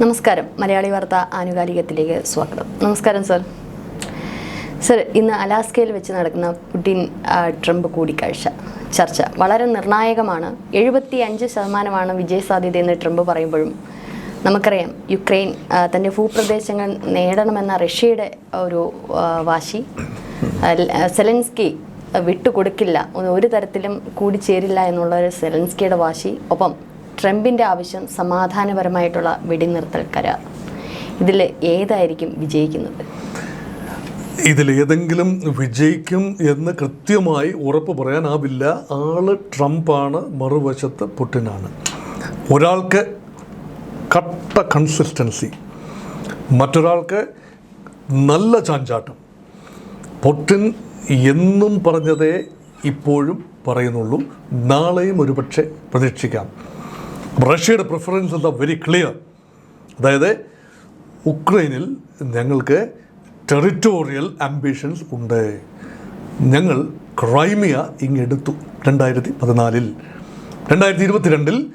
നമസ്കാരം. മലയാളി വാർത്ത ആനുകാലികത്തിലേക്ക് സ്വാഗതം. നമസ്കാരം സർ. സർ ഇന്ന് അലാസ്കയിൽ വെച്ച് നടക്കുന്ന പുടിൻ ട്രംപ് കൂടിക്കാഴ്ച ചർച്ച വളരെ നിർണായകമാണ്. എഴുപത്തി അഞ്ച് ശതമാനമാണ് വിജയസാധ്യതയെന്ന് ട്രംപ് പറയുമ്പോഴും നമുക്കറിയാം യുക്രൈൻ തന്റെ ഭൂപ്രദേശങ്ങൾ നേടണമെന്ന റഷ്യയുടെ ഒരു വാശി സെലൻസ്കി വിട്ടുകൊടുക്കില്ല. ഒരു തരത്തിലും കൂടിച്ചേരില്ല എന്നുള്ള ഒരു സെലൻസ്കിയുടെ വാശി. ഒപ്പം ട്രംപിന്റെ ആവശ്യം സമാധാനപരമായിട്ടുള്ള വെടിനിർത്തൽ കരാർ. ഇതിൽ ഏതായിരിക്കും വിജയിക്കുന്നത്? ഇതിലേതെങ്കിലും വിജയിക്കും എന്ന് കൃത്യമായി ഉറപ്പ് പറയാനാവില്ല. ആൾ ട്രംപാണ് മറുവശത്ത് പുട്ടിനാണ്. ഒരാൾക്ക് കട്ട കൺസിസ്റ്റൻസി മറ്റൊരാൾക്ക് നല്ല ചാഞ്ചാട്ടം. പുട്ടിൻ എന്നും പറഞ്ഞതേ ഇപ്പോഴും പറയുന്നുള്ളൂ. നാളെയും ഒരുപക്ഷെ പ്രതീക്ഷിക്കാം. റഷ്യയുടെ പ്രിഫറൻസ് എന്താ? വെരി ക്ലിയർ അതായത് ഉക്രൈനിൽ ഞങ്ങൾക്ക് ടെറിറ്റോറിയൽ ആംബിഷൻസ് ഉണ്ട്. ഞങ്ങൾ ക്രൈമിയ ഇങ്ങെടുത്തു രണ്ടായിരത്തി പതിനാലിൽ രണ്ടായിരത്തി ഇരുപത്തിരണ്ടിൽ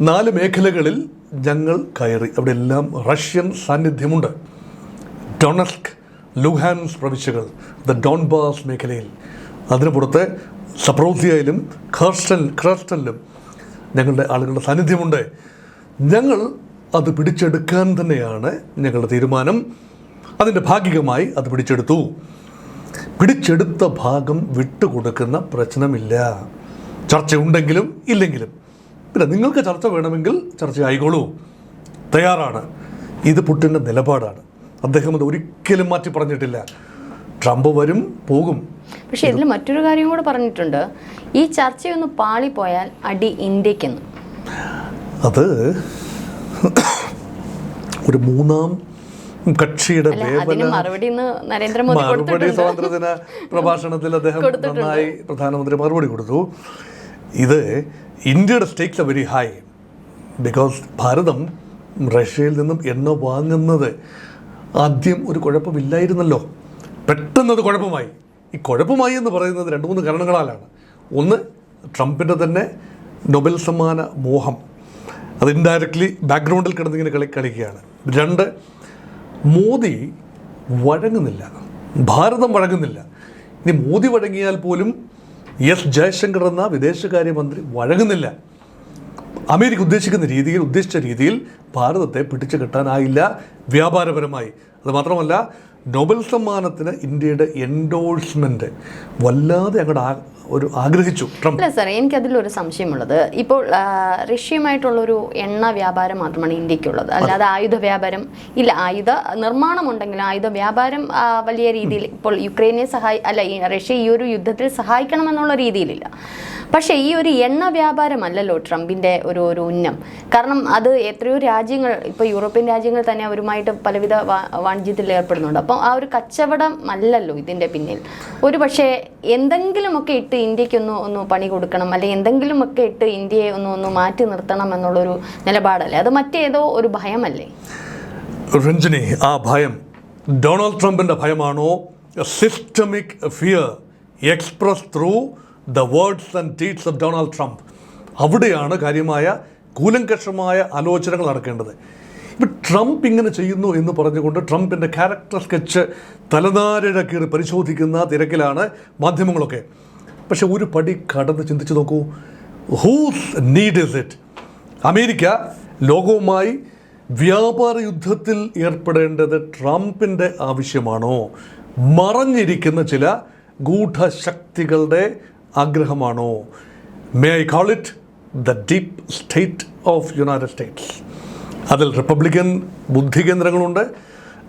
നാല് മേഖലകളിൽ ഞങ്ങൾ കയറി. അവിടെ എല്ലാം റഷ്യൻ സാന്നിധ്യമുണ്ട്. ഡൊണസ്ക് ലുഹാൻസ് പ്രവിശ്യകൾ ദ ഡോൺബാസ് മേഖലയിൽ. അതിന് പുറത്ത് സപ്രോസിയയിലും ഖർസ്റ്റൻ ഖർസ്റ്റനിലും ഞങ്ങളുടെ ആളുകളുടെ സാന്നിധ്യമുണ്ട്. ഞങ്ങൾ അത് പിടിച്ചെടുക്കാൻ തന്നെയാണ് ഞങ്ങളുടെ തീരുമാനം. അതിന്റെ ഭാഗികമായി അത് പിടിച്ചെടുത്തു. പിടിച്ചെടുത്ത ഭാഗം വിട്ടുകൊടുക്കുന്ന പ്രശ്നമില്ല. ചർച്ച ഉണ്ടെങ്കിലും ഇല്ലെങ്കിലും. പിന്നെ നിങ്ങൾക്ക് ചർച്ച വേണമെങ്കിൽ ചർച്ച ആയിക്കോളൂ തയ്യാറാണ്. ഇത് പുട്ടിന്റെ നിലപാടാണ്. അദ്ദേഹം അത് ഒരിക്കലും മാറ്റി പറഞ്ഞിട്ടില്ല ട്രംപ് വരും പോകും. പക്ഷേ ഇതിൽ മറ്റൊരു കാര്യം കൂടെ പറഞ്ഞിട്ടുണ്ട്. ഈ ചർച്ചയൊന്ന് പാളിപ്പോയാൽ അടി ഇന്ത്യക്കെന്ന് അത് ഒരു മൂന്നാം കക്ഷിയുടെ മറുപടി സ്വാതന്ത്ര്യദിന പ്രഭാഷണത്തിൽ അദ്ദേഹം നന്നായി പ്രധാനമന്ത്രി മറുപടി കൊടുത്തു. ഇത് ഇന്ത്യയുടെ സ്റ്റേക്സ് വെരി ഹൈ ബിക്കോസ് ഭാരതം റഷ്യയിൽ നിന്നും എണ്ണ വാങ്ങുന്നത് ആദ്യം ഒരു കുഴപ്പമില്ലായിരുന്നല്ലോ. പെട്ടെന്ന് അത് കുഴപ്പമായി. ഈ കുഴപ്പമായി എന്ന് പറയുന്നത് രണ്ട് മൂന്ന് കാരണങ്ങളാലാണ്. ഒന്ന് ട്രംപിന്റെ തന്നെ നൊബൽ സമ്മാന മോഹം. അത് ഇൻഡയറക്ട്ലി ബാക്ക്ഗ്രൗണ്ടിൽ കിടന്നിങ്ങനെ കളി കളിക്കുകയാണ്. രണ്ട് മോദി വഴങ്ങുന്നില്ല. ഭാരതം വഴങ്ങുന്നില്ല. ഇനി മോദി വഴങ്ങിയാൽ പോലും എസ് ജയശങ്കർ എന്ന വിദേശകാര്യമന്ത്രി വഴങ്ങുന്നില്ല. അമേരിക്ക ഉദ്ദേശിക്കുന്ന രീതിയിൽ ഉദ്ദേശിച്ച രീതിയിൽ ഭാരതത്തെ പിടിച്ചു കെട്ടാനായില്ല വ്യാപാരപരമായി. അത് മാത്രമല്ല നൊബൽ സമ്മാനത്തിന് ഇന്ത്യയുടെ എൻഡോഴ്സ്മെന്റ് വല്ലാതെ അങ്ങോട്ട് ഒരു ആഗ്രഹിച്ചു ട്രംപ്. അല്ല സാർ എനിക്കതിലൊരു സംശയമുള്ളത്. ഇപ്പോൾ റഷ്യയുമായിട്ടുള്ളൊരു എണ്ണ വ്യാപാരം മാത്രമാണ് ഇന്ത്യക്കുള്ളത്. അല്ലാതെ ആയുധ വ്യാപാരം ഇല്ല ആയുധ നിർമ്മാണം ഉണ്ടെങ്കിലും ആയുധ വ്യാപാരം വലിയ രീതിയിൽ ഇപ്പോൾ യുക്രൈനെ സഹായി അല്ല റഷ്യ ഈ ഒരു യുദ്ധത്തിൽ സഹായിക്കണമെന്നുള്ള രീതിയിലില്ല. പക്ഷേ ഈ ഒരു എണ്ണ വ്യാപാരമല്ലല്ലോ ട്രംപിന്റെ ഒരു ഒരു ഉന്നം. കാരണം അത് എത്രയോ രാജ്യങ്ങൾ ഇപ്പോൾ യൂറോപ്യൻ രാജ്യങ്ങൾ തന്നെ അവരുമായിട്ട് പലവിധ വാണിജ്യത്തിൽ ഏർപ്പെടുന്നുണ്ട്. അപ്പോൾ ആ ഒരു കച്ചവടം അല്ലല്ലോ ഇതിന്റെ പിന്നിൽ. ഒരു പക്ഷേ എന്തെങ്കിലുമൊക്കെ ഇട്ട് ഇന്ത്യക്കൊന്ന് ഒന്ന് പണി കൊടുക്കണം അല്ലെങ്കിൽ എന്തെങ്കിലുമൊക്കെ ഇട്ട് ഇന്ത്യയെ ഒന്ന് ഒന്ന് മാറ്റി നിർത്തണം എന്നുള്ളൊരു നിലപാടല്ലേ? അത് മറ്റേതോ ഒരു ഭയമല്ലേ? റഞ്ജിനി ആ ഭയം ഡൊണാൾഡ് ട്രംപിന്റെ ഭയമാണോ? Systemic fear express through the words and deeds of Donald Trump അവിടെയാണ് കാര്യമായ കൂലങ്കഷമായ ആലോചനകൾ നടക്കേണ്ടത്. ഇപ്പം ട്രംപ് ഇങ്ങനെ ചെയ്യുന്നു എന്ന് പറഞ്ഞുകൊണ്ട് ട്രംപിന്റെ ക്യാരക്ടർ സ്കെച്ച് തലനാരിഴ കീറി പരിശോധിക്കുന്ന തിരക്കിലാണ് മാധ്യമങ്ങളൊക്കെ. പക്ഷെ ഒരു പടി കടന്ന് ചിന്തിച്ച് നോക്കൂ. Whose need is it America ലോകവുമായി വ്യാപാര യുദ്ധത്തിൽ ഏർപ്പെടേണ്ടത് ട്രംപിന്റെ ആവശ്യമാണോ? മറഞ്ഞിരിക്കുന്ന ചില ഗൂഢശക്തികളുടെ ആഗ്രഹമാണോ? May I call it the deep state of United States അതിൽ റിപ്പബ്ലിക്കൻ ബുദ്ധി കേന്ദ്രങ്ങളുണ്ട്.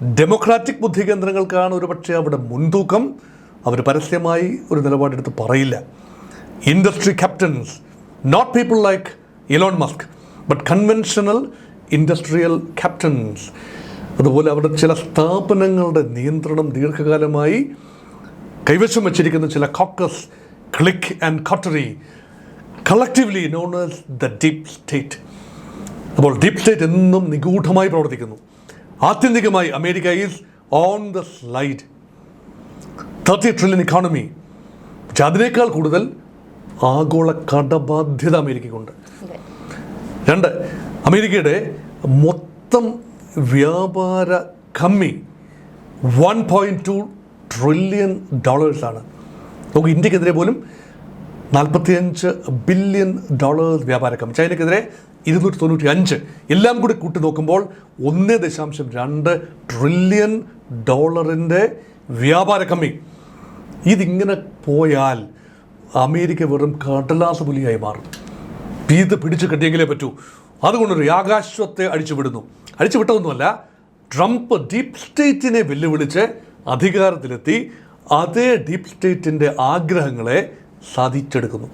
ഡെമോക്രാറ്റിക് ബുദ്ധികേന്ദ്രങ്ങൾക്കാണ് ഒരു പക്ഷേ അവിടെ മുൻതൂക്കം. അവർ പരസ്യമായി ഒരു നിലപാടെടുത്ത് പറയില്ല. Industry captains not people like Elon Musk but conventional industrial captains അതുപോലെ അവിടെ ചില സ്ഥാപനങ്ങളുടെ നിയന്ത്രണം ദീർഘകാലമായി കൈവശം വച്ചിരിക്കുന്ന ചില caucus clique and coterie collectively known as the deep state അപ്പോൾ ഡീപ് സ്റ്റേറ്റ് എന്നും നിഗൂഢമായി പ്രവർത്തിക്കുന്നു. ആത്യന്തികമായി America is on the slide thirty trillion economy പക്ഷെ അതിനേക്കാൾ കൂടുതൽ ആഗോള കടബാധ്യത അമേരിക്കയ്ക്കുണ്ട്. രണ്ട് അമേരിക്കയുടെ മൊത്തം വ്യാപാര കമ്മി വൺ പോയിന്റ് ടു ട്രില്യൺ ഡോളേഴ്സാണ് നമുക്ക് ഇന്ത്യക്കെതിരെ പോലും നാൽപ്പത്തിയഞ്ച് ബില്യൺ ഡോളർ വ്യാപാര കമ്മി ചൈനക്കെതിരെ ഇരുന്നൂറ്റി തൊണ്ണൂറ്റി അഞ്ച് എല്ലാം കൂടി കൂട്ടി നോക്കുമ്പോൾ ഒന്ന് ദശാംശം രണ്ട് ട്രില്യൺ ഡോളറിന്റെ വ്യാപാര കമ്മി ഇതിങ്ങനെ പോയാൽ അമേരിക്ക വെറും കടലാസ പുലിയായി മാറും. പീത്ത് പിടിച്ചു കെട്ടിയെങ്കിലേ പറ്റൂ. അതുകൊണ്ടൊരു ആകാശത്തെ അഴിച്ചുവിടുന്നു. അഴിച്ചുവിട്ടതൊന്നുമല്ല ട്രംപ് ഡീപ് സ്റ്റേറ്റിനെ വെല്ലുവിളിച്ച് അധികാരത്തിലെത്തി അതേ ഡീപ് സ്റ്റേറ്റിന്റെ ആഗ്രഹങ്ങളെ സാധിച്ചെടുക്കുന്നു.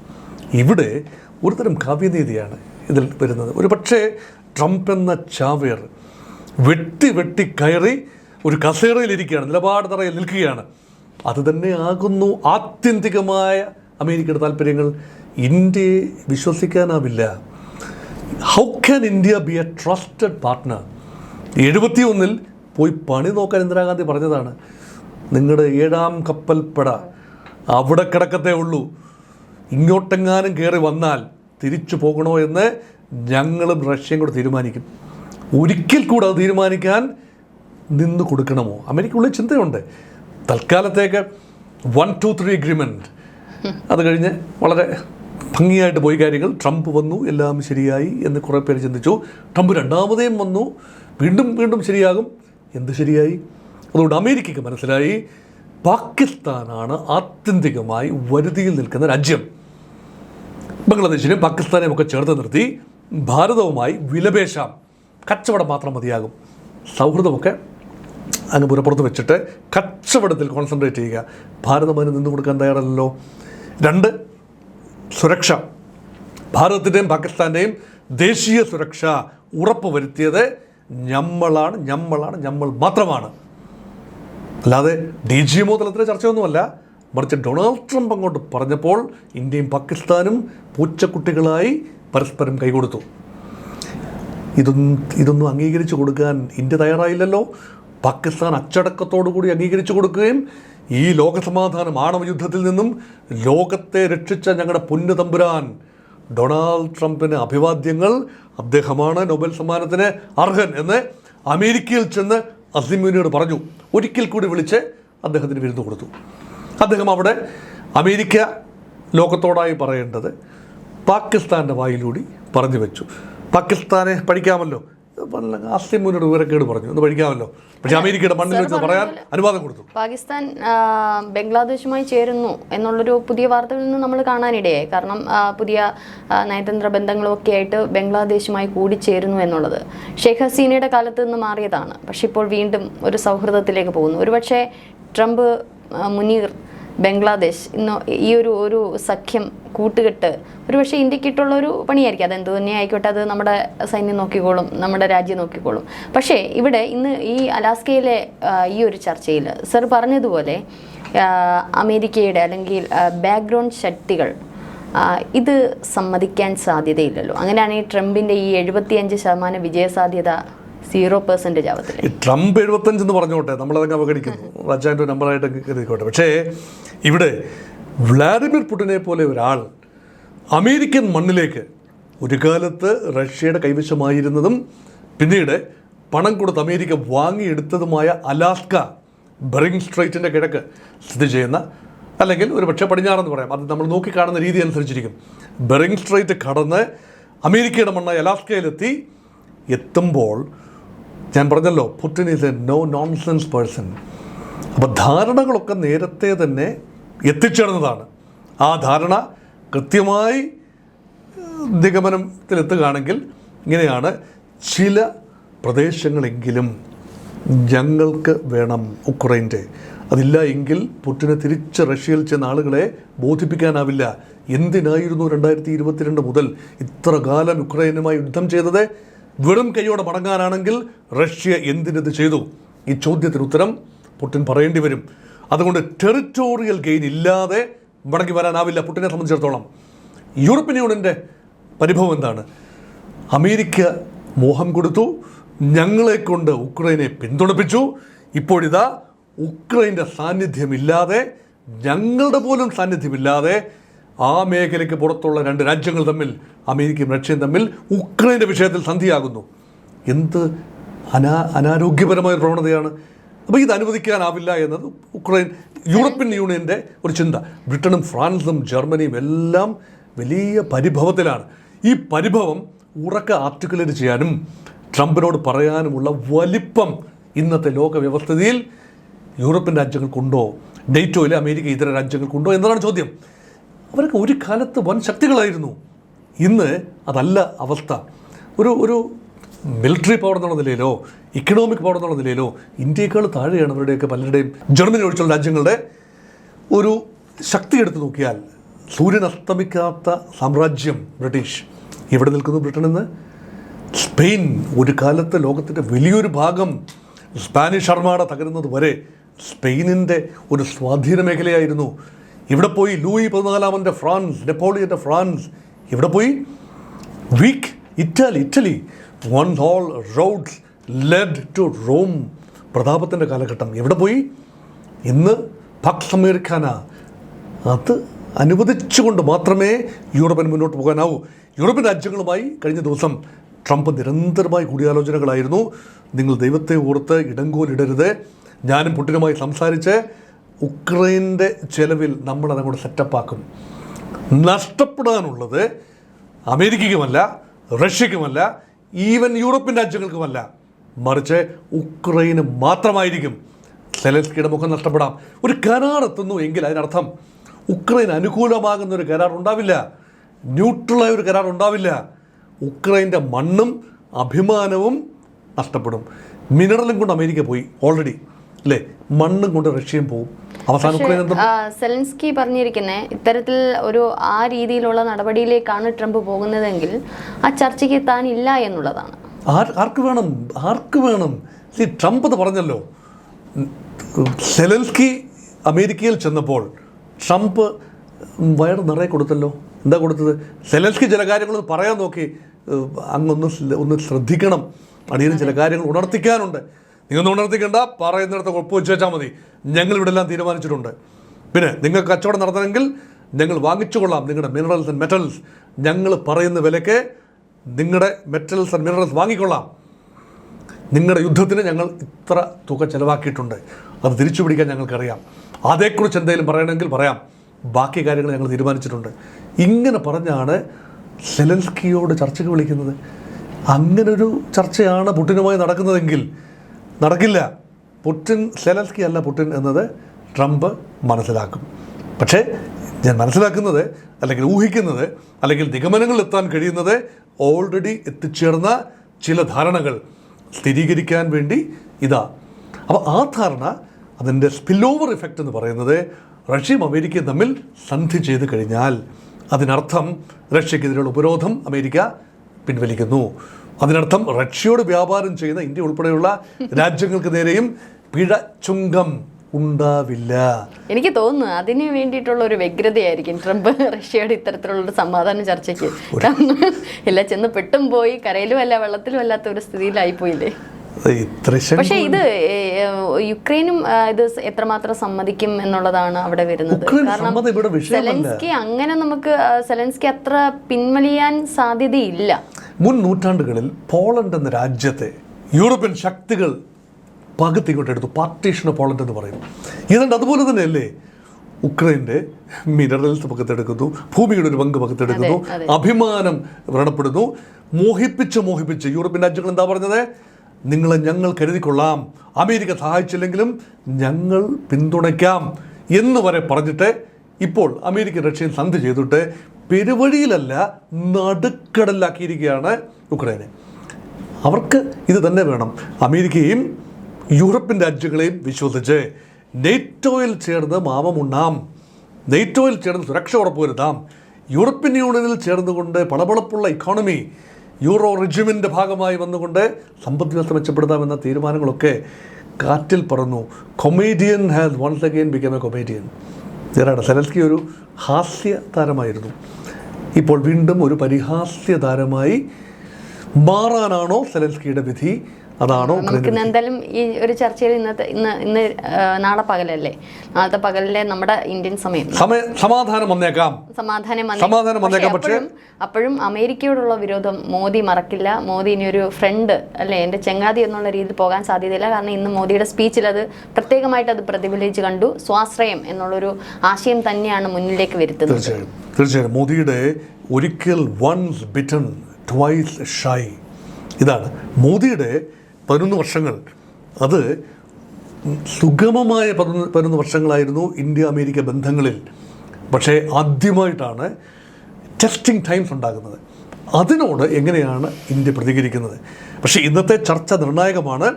ഇവിടെ ഒരുതരം കാവ്യനീതിയാണ് ഇതിൽ വരുന്നത്. ഒരു പക്ഷേ ട്രംപ് എന്ന ചാവേർ വെട്ടി വെട്ടി കയറി ഒരു കസേറയിലിരിക്കുകയാണ് നിലപാട് തറയിൽ നിൽക്കുകയാണ്. അത് തന്നെ ആകുന്നു ആത്യന്തികമായ അമേരിക്കയുടെ താല്പര്യങ്ങൾ. ഇന്ത്യയെ വിശ്വസിക്കാനാവില്ല. How can India be a trusted partner എഴുപത്തി ഒന്നിൽ പോയി പണി നോക്കാൻ ഇന്ദിരാഗാന്ധി പറഞ്ഞതാണ് നിങ്ങളുടെ ഏഴാം കപ്പൽപ്പട അവിടെ കിടക്കത്തേ ഉള്ളൂ. ഇങ്ങോട്ടെങ്ങാനും കയറി വന്നാൽ തിരിച്ചു പോകണോ എന്ന് ഞങ്ങളും റഷ്യയും കൂടെ തീരുമാനിക്കും. ഒരിക്കൽ കൂടെ അത് തീരുമാനിക്കാൻ നിന്ന് കൊടുക്കണമോ? അമേരിക്കയുള്ള ചിന്തയുണ്ട്. തൽക്കാലത്തേക്ക് വൺ ടു ത്രീ എഗ്രിമെന്റ് അത് കഴിഞ്ഞ് വളരെ ഭംഗിയായിട്ട് പോയി കാര്യങ്ങൾ. ട്രംപ് വന്നു എല്ലാം ശരിയായി എന്ന് കുറേ പേര് ചിന്തിച്ചു. ട്രംപ് രണ്ടാമതേയും വന്നു. വീണ്ടും വീണ്ടും ശരിയാകും. എന്ത് ശരിയായി? അതുകൊണ്ട് അമേരിക്കയ്ക്ക് മനസ്സിലായി. പാകിസ്ഥാനാണ് ആത്യന്തികമായി വരുതിയിൽ നിൽക്കുന്ന രാജ്യം. ബംഗ്ലാദേശിനെ പാകിസ്ഥാനെയും ഒക്കെ ചേർത്ത് നിർത്തി ഭാരതവുമായി വിലപേശാം. കച്ചവടം മാത്രം മതിയാകും. സൗഹൃദമൊക്കെ അങ്ങ് പുറപ്പുറത്ത് വെച്ചിട്ട് കച്ചവടത്തിൽ കോൺസെൻട്രേറ്റ് ചെയ്യുക. ഭാരതം അതിന് നിന്ന് കൊടുക്കാൻ തയ്യാറല്ലല്ലോ. രണ്ട് സുരക്ഷ. ഭാരതത്തിന്റെയും പാകിസ്ഥാന്റെയും ദേശീയ സുരക്ഷ ഉറപ്പ് വരുത്തിയത് ഞമ്മളാണ് ഞമ്മളാണ് ഞമ്മൾ മാത്രമാണ്. അല്ലാതെ ഒ തലത്തിലെ ചർച്ചയൊന്നുമല്ല. മറിച്ച് ഡൊണാൾഡ് ട്രംപ് അങ്ങോട്ട് പറഞ്ഞപ്പോൾ ഇന്ത്യയും പാകിസ്ഥാനും പൂച്ചക്കുട്ടികളായി പരസ്പരം കൈകൊടുത്തു. ഇതൊന്നും ഇതൊന്നും അംഗീകരിച്ചു കൊടുക്കാൻ ഇന്ത്യ തയ്യാറായില്ലല്ലോ. പാകിസ്ഥാൻ അച്ചടക്കത്തോടു കൂടി അംഗീകരിച്ചു കൊടുക്കുകയും ഈ ലോകസമാധാനം ആണവ യുദ്ധത്തിൽ നിന്നും ലോകത്തെ രക്ഷിച്ച ഞങ്ങളുടെ പൊന്നു തമ്പുരാൻ ഡൊണാൾഡ് ട്രംപിന് അഭിവാദ്യങ്ങൾ അദ്ദേഹമാണ് നൊബേൽ സമ്മാനത്തിന് അർഹൻ എന്ന് അമേരിക്കയിൽ ചെന്ന് അസിമുനിയോട് പറഞ്ഞു ഒരിക്കൽ കൂടി വിളിച്ച് അദ്ദേഹത്തിന് വിരുന്ന് കൊടുത്തു. അദ്ദേഹം അവിടെ അമേരിക്ക ലോകത്തോടായി പറയേണ്ടത് പാകിസ്ഥാന്റെ വായിലൂടി പറഞ്ഞു വെച്ചു. പാകിസ്ഥാനെ പഠിക്കാമല്ലോ. അസിമുനിയുടെ വിവരക്കേട് പറഞ്ഞു. ഒന്ന് പഠിക്കാമല്ലോ. പക്ഷേ അമേരിക്കയുടെ മണ്ണിൽ വെച്ച് പറയാൻ അനുവാദം കൊടുത്തു. പാകിസ്ഥാൻ ബംഗ്ലാദേശുമായി ചേരുന്നു എന്നുള്ളൊരു പുതിയ വാർത്തകളിൽ നിന്ന് നമ്മൾ കാണാനിടയായി. കാരണം പുതിയ നയതന്ത്ര ബന്ധങ്ങളും ഒക്കെ ആയിട്ട് ബംഗ്ലാദേശുമായി കൂടിച്ചേരുന്നു എന്നുള്ളത്. ഷെയ്ഖ് ഹസീനയുടെ കാലത്ത് നിന്ന് മാറിയതാണ്. പക്ഷെ ഇപ്പോൾ വീണ്ടും ഒരു സൗഹൃദത്തിലേക്ക് പോകുന്നു. ഒരുപക്ഷെ ട്രംപ് മുനീർ ബംഗ്ലാദേശ്. ഇന്ന് ഈ ഒരു ഒരു സഖ്യം കൂട്ടുകെട്ട് ഒരുപക്ഷെ ഇന്ത്യക്കിട്ടുള്ള ഒരു പണിയായിരിക്കും. അതെന്ത് തന്നെ ആയിക്കോട്ടെ അത് നമ്മുടെ സൈന്യം നോക്കിക്കോളും നമ്മുടെ രാജ്യം നോക്കിക്കോളും. പക്ഷേ ഇവിടെ ഇന്ന് ഈ അലാസ്കയിലെ ഈ ഒരു ചർച്ചയിൽ സർ പറഞ്ഞതുപോലെ അമേരിക്കയുടെ അല്ലെങ്കിൽ ബാക്ക്ഗ്രൗണ്ട് ശക്തികൾ ഇത് സമ്മതിക്കാൻ സാധ്യതയില്ലല്ലോ. അങ്ങനെയാണെങ്കിൽ ട്രംപിന്റെ ഈ എഴുപത്തിയഞ്ച് ശതമാനം വിജയസാധ്യത സീറോ പെർസെന്റേജ് ആവത്തില്ല. ട്രംപ് എഴുപത്തഞ്ച് എന്ന് പറഞ്ഞോട്ടെ നമ്മളതങ്ങ് അവഗണിക്കുന്നു. റജാന്റെ നമ്പറായിട്ട് കരുതിക്കോട്ടെ പക്ഷേ ഇവിടെ വ്ളാഡിമിർ പുടിനെ പോലെ ഒരാൾ അമേരിക്കൻ മണ്ണിലേക്ക് ഒരു കാലത്ത് റഷ്യയുടെ കൈവശമായിരുന്നതും പിന്നീട് പണം കൊടുത്ത് അമേരിക്ക വാങ്ങിയെടുത്തതുമായ അലാസ്ക ബെറിങ് സ്ട്രൈറ്റിന്റെ കിഴക്ക് സ്ഥിതി ചെയ്യുന്ന അല്ലെങ്കിൽ ഒരു പക്ഷേ പടിഞ്ഞാറെന്ന് പറയാം. അത് നമ്മൾ നോക്കിക്കാണുന്ന രീതി അനുസരിച്ചിരിക്കും. ബെറിങ് സ്ട്രൈറ്റ് കടന്ന് അമേരിക്കയുടെ മണ്ണ് അലാസ്കയിലെത്തി. എത്തുമ്പോൾ ഞാൻ പറഞ്ഞല്ലോ Putin is a no nonsense person അപ്പോൾ ധാരണകളൊക്കെ നേരത്തെ തന്നെ എത്തിച്ചേർന്നതാണ്. ആ ധാരണ കൃത്യമായി നിഗമനത്തിലെത്തുകയാണെങ്കിൽ ഇങ്ങനെയാണ് ചില പ്രദേശങ്ങളെങ്കിലും ഞങ്ങൾക്ക് വേണം ഉക്രൈന്റെ. അതില്ല എങ്കിൽ പുട്ടിനെ തിരിച്ച് റഷ്യയിൽ ചെന്ന ആളുകളെ ബോധിപ്പിക്കാനാവില്ല. എന്തിനായിരുന്നു രണ്ടായിരത്തി ഇരുപത്തിരണ്ട് മുതൽ ഇത്ര കാലം യുക്രൈനുമായി യുദ്ധം ചെയ്തത്? വെറും കൈയോടെ മടങ്ങാനാണെങ്കിൽ റഷ്യ എന്തിനത് ചെയ്തു? ഈ ചോദ്യത്തിന് ഉത്തരം പുടിൻ പറയേണ്ടി വരും. അതുകൊണ്ട് ടെറിറ്റോറിയൽ ഗെയിൻ ഇല്ലാതെ മടങ്ങി വരാനാവില്ല പുട്ടിനെ സംബന്ധിച്ചിടത്തോളം. യൂറോപ്യൻ യൂണിയന്റെ പരിഭവം എന്താണ്? അമേരിക്ക മോഹം കൊടുത്തു ഞങ്ങളെ കൊണ്ട് ഉക്രൈനെ പിന്തുണപ്പിച്ചു. ഇപ്പോഴിതാ ഉക്രൈന്റെ സാന്നിധ്യമില്ലാതെ ഞങ്ങളുടെ പോലും സാന്നിധ്യമില്ലാതെ ആ മേഖലയ്ക്ക് പുറത്തുള്ള രണ്ട് രാജ്യങ്ങൾ തമ്മിൽ അമേരിക്കയും റഷ്യയും തമ്മിൽ ഉക്രൈന്റെ വിഷയത്തിൽ സന്ധിയാകുന്നു. എന്ത് അനാ അനാരോഗ്യപരമായ പ്രവണതയാണ്? അപ്പോൾ ഇത് അനുവദിക്കാനാവില്ല എന്നത് ഉക്രൈൻ യൂറോപ്യൻ യൂണിയന്റെ ഒരു ചിന്ത. ബ്രിട്ടനും ഫ്രാൻസും ജർമ്മനിയും എല്ലാം വലിയ പരിഭവത്തിലാണ്. ഈ പരിഭവം ഉറക്ക ആർട്ടിക്കുലേറ്റ് ചെയ്യാനും ട്രംപിനോട് പറയാനുമുള്ള വലിപ്പം ഇന്നത്തെ ലോക വ്യവസ്ഥിതിയിൽ യൂറോപ്യൻ രാജ്യങ്ങൾക്കുണ്ടോ ഡേറ്റോയിൽ അമേരിക്ക ഇതര രാജ്യങ്ങൾക്കുണ്ടോ എന്നതാണ് ചോദ്യം. അവരൊക്കെ ഒരു കാലത്ത് വൻ ശക്തികളായിരുന്നു. ഇന്ന് അതല്ല അവസ്ഥ. ഒരു ഒരു മിലിറ്ററി പവർ എന്നുള്ള നിലയിലോ ഇക്കണോമിക് പവർ എന്നുള്ള നിലയിലോ ഇന്ത്യയേക്കാൾ താഴെയാണ് അവരുടെയൊക്കെ പലരുടെയും ജർമ്മനി ഒഴിച്ചുള്ള രാജ്യങ്ങളുടെ ഒരു ശക്തി എടുത്തു നോക്കിയാൽ സൂര്യൻ അസ്തമിക്കാത്ത സാമ്രാജ്യം ബ്രിട്ടീഷ്. ഇവിടെ നിൽക്കുന്നു ബ്രിട്ടൻ എന്ന്. സ്പെയിൻ ഒരു കാലത്ത് ലോകത്തിന്റെ വലിയൊരു ഭാഗം സ്പാനിഷ് അർമാട തകരുന്നത് വരെ സ്പെയിനിന്റെ ഒരു സ്വാധീന മേഖലയായിരുന്നു. ഇവിടെ പോയി ലൂയി പതിനാലാമന്റെ ഫ്രാൻസ് നെപ്പോളിയന്റെ ഫ്രാൻസ്. ഇവിടെ പോയി week Italy Italy one whole roads led to Rome പ്രതാപത്തിന്റെ കാലഘട്ടം. എവിടെ പോയി? ഇന്ന് പക്സ് അമേരിക്കാന അത് അനുവദിച്ചുകൊണ്ട് മാത്രമേ യൂറോപ്പിന് മുന്നോട്ട് പോകാനാവൂ. യൂറോപ്യൻ രാജ്യങ്ങളുമായി കഴിഞ്ഞ ദിവസം ട്രംപ് നിരന്തരമായി കൂടിയാലോചനകളായിരുന്നു. നിങ്ങൾ ദൈവത്തെ ഓർത്ത് ഇടങ്കോലിടരുത് ഞാനും പുട്ടിനുമായി സംസാരിച്ച് ഉക്രൈന്റെ ചെലവിൽ നമ്മളതങ്ങോട്ട് സെറ്റപ്പാക്കും നഷ്ടപ്പെടാനുള്ളത് അമേരിക്കയ്ക്കുമല്ല റഷ്യക്കുമല്ല ഈവൻ യൂറോപ്യൻ രാജ്യങ്ങൾക്കുമല്ല. മറിച്ച് ഉക്രൈന് മാത്രമായിരിക്കും സെലൻസ്കിയുടെ മുഖം നഷ്ടപ്പെടാം. ഒരു കരാർ എത്തുന്നു എങ്കിൽ അതിനർത്ഥം ഉക്രൈൻ അനുകൂലമാകുന്ന ഒരു കരാർ ഉണ്ടാവില്ല. ന്യൂട്രലായ ഒരു കരാർ ഉണ്ടാവില്ല. ഉക്രൈന്റെ മണ്ണും അഭിമാനവും നഷ്ടപ്പെടും. മിനറലും കൊണ്ട് അമേരിക്ക പോയി ഓൾറെഡി അല്ലേ മണ്ണും കൊണ്ട് റഷ്യയും പോകും സെലൻസ്കി പറഞ്ഞിരിക്കുന്നത് ഇത്തരത്തിൽ ഒരു ആ രീതിയിലുള്ള നടപടിയിലേക്കാണ് ട്രംപ് പോകുന്നതെങ്കിൽ ആ ചർച്ചയ്ക്ക് താൻ ഇല്ല എന്നുള്ളതാണ്. ആർക്ക് വേണം? ആർക്ക് വേണം? ഈ ട്രംപ് അത് പറഞ്ഞല്ലോ. സെലൻസ്കി അമേരിക്കയിൽ ചെന്നപ്പോൾ ട്രംപ് വയർ നിറയെ കൊടുത്തല്ലോ. എന്താ കൊടുത്തത്? സെലൻസ്കി ചില കാര്യങ്ങൾ പറയാൻ നോക്കി. അങ്ങൊന്ന് ഒന്ന് ശ്രദ്ധിക്കണം. അടിയന് ചില കാര്യങ്ങൾ ഉണർത്തിക്കാനുണ്ട്. നിങ്ങളൊന്നും ഉണർത്തിക്കണ്ട. പറയുന്നിടത്ത് ഒപ്പുവെച്ച് വെച്ചാൽ മതി. ഞങ്ങൾ ഇവിടെ എല്ലാം തീരുമാനിച്ചിട്ടുണ്ട്. പിന്നെ നിങ്ങൾക്ക് കച്ചവടം നടത്തണമെങ്കിൽ ഞങ്ങൾ വാങ്ങിച്ചു കൊള്ളാം നിങ്ങളുടെ മിനറൽസ് ആൻഡ് മെറ്റൽസ് ഞങ്ങൾ പറയുന്ന വിലയ്ക്ക് നിങ്ങളുടെ മെറ്റൽസ് ആൻഡ് മിനറൽസ് വാങ്ങിക്കൊള്ളാം. നിങ്ങളുടെ യുദ്ധത്തിന് ഞങ്ങൾ ഇത്ര തുക ചിലവാക്കിയിട്ടുണ്ട്. അത് തിരിച്ചു പിടിക്കാൻ ഞങ്ങൾക്കറിയാം. അതേക്കുറിച്ച് എന്തെങ്കിലും പറയണമെങ്കിൽ പറയാം. ബാക്കി കാര്യങ്ങൾ ഞങ്ങൾ തീരുമാനിച്ചിട്ടുണ്ട്. ഇങ്ങനെ പറഞ്ഞാണ് സെലൻസ്കിയോട് ചർച്ചയ്ക്ക് വിളിക്കുന്നത്. അങ്ങനൊരു ചർച്ചയാണ് പുട്ടിനുമായി നടക്കുന്നതെങ്കിൽ നടക്കില്ല. പുട്ടിൻ സെലൻസ്കി അല്ല പുട്ടിൻ എന്നത് ട്രംപ് മനസ്സിലാക്കും. പക്ഷേ ഞാൻ മനസ്സിലാക്കുന്നത് അല്ലെങ്കിൽ ഊഹിക്കുന്നത് അല്ലെങ്കിൽ നിഗമനങ്ങളിൽ എത്താൻ കഴിയുന്നത് ഓൾറെഡി എത്തിച്ചേർന്ന ചില ധാരണകൾ സ്ഥിരീകരിക്കാൻ വേണ്ടി ഇതാ. അപ്പോൾ ആ ധാരണ അതിന്റെ സ്പിൽ ഓവർ ഇഫക്റ്റ് എന്ന് പറയുന്നത് റഷ്യയും അമേരിക്കയും തമ്മിൽ സന്ധി ചെയ്ത് കഴിഞ്ഞാൽ അതിനർത്ഥം റഷ്യക്കെതിരെയുള്ള ഉപരോധം അമേരിക്ക പിൻവലിക്കുന്നു. അതിനർത്ഥം റഷ്യയോട് വ്യാപാരം ചെയ്യുന്ന ഇന്ത്യ ഉൾപ്പെടെയുള്ള രാജ്യങ്ങൾക്ക് നേരെയും പിഴ ചുങ്കം ഉണ്ടാവില്ല. എനിക്ക് തോന്നുന്നു അതിന് വേണ്ടിയിട്ടുള്ള ഒരു വ്യഗ്രതയായിരിക്കും ട്രംപ് റഷ്യയുടെ ഇത്തരത്തിലുള്ള ഒരു സമാധാന ചർച്ചയ്ക്ക്. കാരണം എല്ലാം ചെന്ന് പെട്ടും പോയി കരയിലും അല്ല വെള്ളത്തിലും അല്ലാത്ത ഒരു സ്ഥിതിയിലായി പോയില്ലേ പക്ഷേ ഇത് യുക്രൈനും ഇത് എത്രമാത്രം സമ്മതിക്കും എന്നുള്ളതാണ് അവിടെ വരുന്നത്. കാരണം സെലൻസ്കി അങ്ങനെ നമുക്ക് സെലൻസ്കി അത്ര പിൻവലിയാൻ സാധ്യതയില്ല. മുൻ നൂറ്റാണ്ടുകളിൽ പോളണ്ട് എന്ന രാജ്യത്തെ യൂറോപ്യൻ ശക്തികൾ പകുതി കൊണ്ടെടുത്തു പാർട്ടീഷൻ ഓഫ് പോളണ്ട് എന്ന് പറയും. ഏതാണ്ട് അതുപോലെ തന്നെയല്ലേ? ഉക്രൈന്റെ മിനറൽസ് പകുത്തെടുക്കുന്നു ഭൂമിയുടെ ഒരു പങ്ക് പകുത്തെടുക്കുന്നു. അഭിമാനം വ്രണപ്പെടുന്നു. മോഹിപ്പിച്ച് മോഹിപ്പിച്ച് യൂറോപ്യൻ രാജ്യങ്ങൾ എന്താ പറഞ്ഞത്? നിങ്ങളെ ഞങ്ങൾ കരുതിക്കൊള്ളാം. അമേരിക്ക സഹായിച്ചില്ലെങ്കിലും ഞങ്ങൾ പിന്തുണയ്ക്കാം എന്ന് വരെ പറഞ്ഞിട്ട് ഇപ്പോൾ അമേരിക്ക റഷ്യയും സന്ധി ചെയ്തിട്ട് പെരുവഴിയിലല്ല നടുക്കടലാക്കിയിരിക്കുകയാണ് യുക്രൈനെ അവർക്ക് ഇത് തന്നെ വേണം. അമേരിക്കയും യൂറോപ്യൻ രാജ്യങ്ങളെയും വിശ്വസിച്ച് നെയ്റ്റോയിൽ ചേർന്ന് മാമമുണ്ണാം നെയ്റ്റോയിൽ ചേർന്ന് സുരക്ഷ ഉറപ്പുവരുത്താം. യൂറോപ്യൻ യൂണിയനിൽ ചേർന്നുകൊണ്ട് പളപളപ്പുള്ള ഇക്കോണമി യൂറോ റിജിമിന്റെ ഭാഗമായി വന്നുകൊണ്ട് സമ്പദ് വ്യവസ്ഥ മെച്ചപ്പെടുത്താമെന്ന തീരുമാനങ്ങളൊക്കെ കാറ്റിൽ പറന്നു. Comedian has once again become a comedian Gerard Zelensky ഒരു ഹാസ്യ താരമായിരുന്നു. ഇപ്പോൾ വീണ്ടും ഒരു പരിഹാസ്യ താരമായി മാറാനാണോ സെലൻസ്കിയുടെ വിധി? അതാണോ നമുക്ക് ഇന്ന് എന്തായാലും ഈ ഒരു ചർച്ചയിൽ ഇന്നത്തെ ഇന്ന് ഇന്ന് നാളെ പകലല്ലേ? നാളത്തെ പകലിലെ നമ്മുടെ ഇന്ത്യൻ സമയം. സമാധാനം വന്നേക്കാം. സമാധാനം സമാധാനം വന്നേക്കാം, പക്ഷേ- അപ്പോഴും അപ്പോഴും അമേരിക്കയോടുള്ള വിരോധം മോദി മറക്കില്ല. മോദി ഇനി ഒരു ഫ്രണ്ട് അല്ലെ? എന്റെ ചെങ്ങാതി എന്നുള്ള രീതിയിൽ പോകാൻ സാധ്യതയില്ല. കാരണം ഇന്ന് മോദിയുടെ സ്പീച്ചിൽ അത് പ്രത്യേകമായിട്ട് അത് പ്രതിഫലിച്ച് കണ്ടു. സ്വാശ്രയം എന്നുള്ളൊരു ആശയം തന്നെയാണ് മുന്നിലേക്ക് വരുത്തുന്നത്. തീർച്ചയായും. തീർച്ചയായും. മോദിയുടെ ഒരിക്കൽ വൺസ് ബിറ്റൺ ട്വൈസ് ഷൈ ഇതാണ്. മോദിയുടെ പതിനൊന്ന് വർഷങ്ങൾ. അത് സുഗമമായ പതിനൊന്ന് പതിനൊന്ന് വർഷങ്ങളായിരുന്നു ഇന്ത്യ അമേരിക്ക ബന്ധങ്ങളിൽ. പക്ഷേ ആദ്യമായിട്ടാണ് ടെസ്റ്റിംഗ് ടൈംസ് ഉണ്ടാകുന്നത്. അതിനോട് എങ്ങനെയാണ് ഇന്ത്യ പ്രതികരിക്കുന്നത്? പക്ഷേ ഇന്നത്തെ ചർച്ച നിർണായകമാണ്.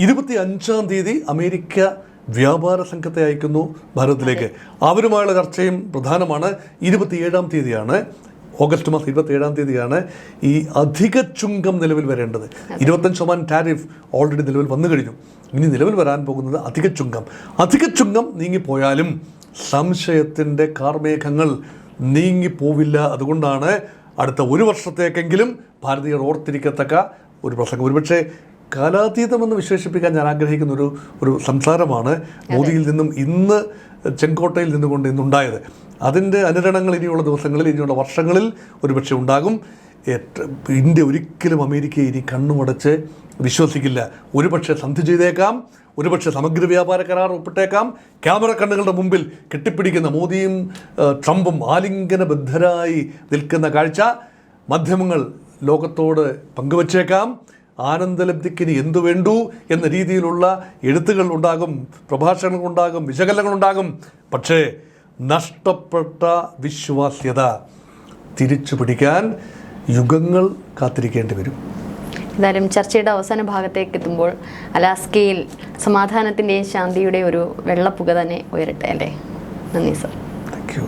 ഇരുപത്തി അഞ്ചാം തീയതി അമേരിക്ക വ്യാപാര സംഘത്തെ അയക്കുന്നു ഭാരതത്തിലേക്ക്. അവരുമായുള്ള ചർച്ചയും പ്രധാനമാണ്. ഇരുപത്തിയേഴാം തീയതിയാണ് ഓഗസ്റ്റ് മാസം ഇരുപത്തി ഏഴാം തീയതിയാണ് ഈ അധിക ചുങ്കം നിലവിൽ വരേണ്ടത്. ഇരുപത്തഞ്ച് ശതമാനം ടാരിഫ് ഓൾറെഡി നിലവിൽ വന്നു കഴിഞ്ഞു. ഇനി നിലവിൽ വരാൻ പോകുന്നത് അധിക ചുങ്കം. അധിക ചുങ്കം നീങ്ങിപ്പോയാലും സംശയത്തിന്റെ കാർമേഘങ്ങൾ നീങ്ങിപ്പോവില്ല. അതുകൊണ്ടാണ് അടുത്ത ഒരു വർഷത്തേക്കെങ്കിലും ഭാരതീയർ ഓർത്തിരിക്കത്തക്ക ഒരു പ്രസംഗം. ഒരുപക്ഷെ കാലാതീതമെന്ന് വിശേഷിപ്പിക്കാൻ ഞാൻ ആഗ്രഹിക്കുന്ന ഒരു ഒരു സംസാരമാണ് മോദിയിൽ നിന്നും ഇന്ന് ചെങ്കോട്ടയിൽ നിന്നുകൊണ്ട് ഇന്നുണ്ടായത്. അതിന്റെ അനുരണങ്ങൾ ഇനിയുള്ള ദിവസങ്ങളിൽ ഇനിയുള്ള വർഷങ്ങളിൽ ഒരുപക്ഷെ ഉണ്ടാകും. ഇന്ത്യ ഒരിക്കലും അമേരിക്കയെ ഇനി കണ്ണുമടച്ച് വിശ്വസിക്കില്ല. ഒരുപക്ഷെ സന്ധി ചെയ്തേക്കാം ഒരുപക്ഷെ സമഗ്ര വ്യാപാര കരാർ ഒപ്പിട്ടേക്കാം. ക്യാമറ കണ്ണുകളുടെ മുമ്പിൽ കെട്ടിപ്പിടിക്കുന്ന മോദിയും ട്രംപും ആലിംഗനബദ്ധരായി നിൽക്കുന്ന കാഴ്ച മാധ്യമങ്ങൾ ലോകത്തോട് പങ്കുവച്ചേക്കാം. ആനന്ദലബ്ധിക്ക് ഇനി എന്തു വേണ്ടു എന്ന രീതിയിലുള്ള എഴുത്തുകൾ ഉണ്ടാകും വിശകലനങ്ങൾ ഉണ്ടാകും. പക്ഷേ നഷ്ടപ്പെട്ട വിശ്വാസ്യത തിരിച്ചു പിടിക്കാൻ യുഗങ്ങൾ കാത്തിരിക്കേണ്ടി വരും. എന്തായാലും ചർച്ചയുടെ അവസാന ഭാഗത്തേക്ക് എത്തുമ്പോൾ അലാസ്കയിൽ സമാധാനത്തിന്റെയും ശാന്തിയുടെയും ഒരു വെള്ളപ്പുക തന്നെ ഉയരട്ടെ അല്ലേ? നന്ദി സർ. Thank you